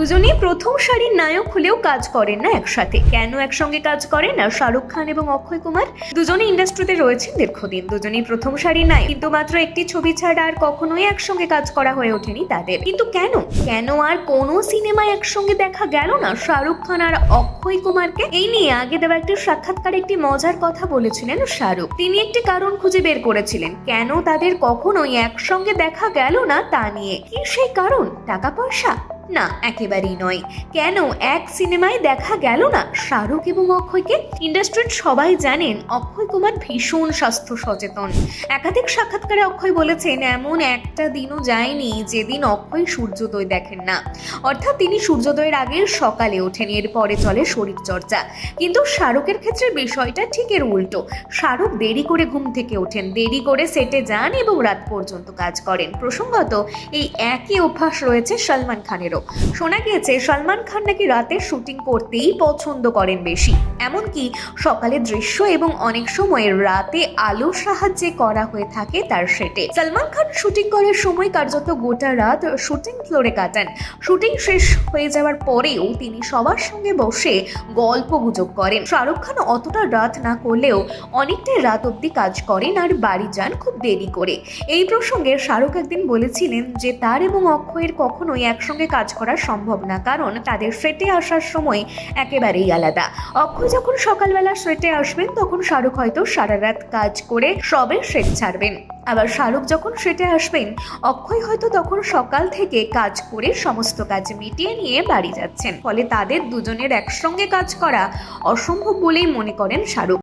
দুজনেই প্রথম সারির নায়ক হলেও কাজ করেন না একসাথে। কেন একসঙ্গে কাজ করেন? না শাহরুখ খান এবং অক্ষয় কুমার দুজনে ইন্ডাস্ট্রিতে রয়েছেন দীর্ঘদিন। দুজনেই প্রথম সারির নায়ক। কিন্তু মাত্র একটি ছবি ছাড়া আর কখনোই একসঙ্গে কাজ করা হয়ে ওঠেনি তাদের। কিন্তু কেন? কেন আর কোনো সিনেমায় একসঙ্গে দেখা গেল না? শাহরুখ খান আর অক্ষয় কুমারকে এই নিয়ে আগে দেওয়া একটি সাক্ষাৎকারে একটি মজার কথা বলেছিলেন শাহরুখ। তিনি একটি কারণ খুঁজে বের করেছিলেন। কেন তাদের কখনোই একসঙ্গে দেখা গেল না তা নিয়ে? কি সেই কারণ? টাকা পয়সা? না, একেবারেই নয়। কেন এক সিনেমায় দেখা গেল না শাহরুখ এবং অক্ষয়কে? ইন্ডাস্ট্রির সবাই জানেন অক্ষয় কুমার ভীষণ স্বাস্থ্য সচেতন। একাধিক সাক্ষাৎকারে অক্ষয় বলেছেন, এমন একটা দিনও যায়নি যেদিন অক্ষয় সূর্যোদয় দেখেন না। অর্থাৎ তিনি সূর্যোদয়ের আগে সকালে ওঠেন, এরপরে চলে শরীরচর্চা। কিন্তু শাহরুখের ক্ষেত্রে বিষয়টা ঠিক এর উল্টো। শাহরুখ দেরি করে ঘুম থেকে ওঠেন, দেরি করে সেটে যান এবং রাত পর্যন্ত কাজ করেন। প্রসঙ্গত, এই একই অভ্যাস রয়েছে সলমান খানেরও। শোনা গিয়েছে, সলমান খান নাকি রাতে শুটিং করতেই পছন্দ করেন বেশি। এমনকি সকালে দৃশ্য এবং অনেক সময় রাতে আলোর সাহায্যে করা হয়ে থাকে তার সেটে। সলমান খান শুটিং করার সময় কার্যত গোটা রাত শুটিং ফ্লোরে কাটান। শুটিং শেষ হয়ে যাওয়ার পরেও তিনি সবার সঙ্গে বসে গল্প গুজব করেন। শাহরুখ খান অতটা রাত না করলেও অনেকটাই রাত অবধি কাজ করেন আর বাড়ি যান খুব দেরি করে। এই প্রসঙ্গে শাহরুখ একদিন বলেছিলেন যে, তার এবং অক্ষয়ের কখনোই একসঙ্গে কাজ করা সম্ভব না, কারণ তাদের সেটে আসার সময় একেবারেই আলাদা। অক্ষয় যখন সকালবেলা সেটে আসবেন, তখন শাহরুখ হয়তো সারা রাত কাজ করে সবে সেট ছাড়বেন। আবার শাহরুখ যখন সেটে আসবেন, অক্ষয় হয়তো তখন সকাল থেকে কাজ করে সমস্ত কাজ মিটিয়ে নিয়ে বাড়ি যাচ্ছেন। ফলে তাদের দুজনের একসঙ্গে কাজ করা অসম্ভব বলেই মনে করেন শাহরুখ।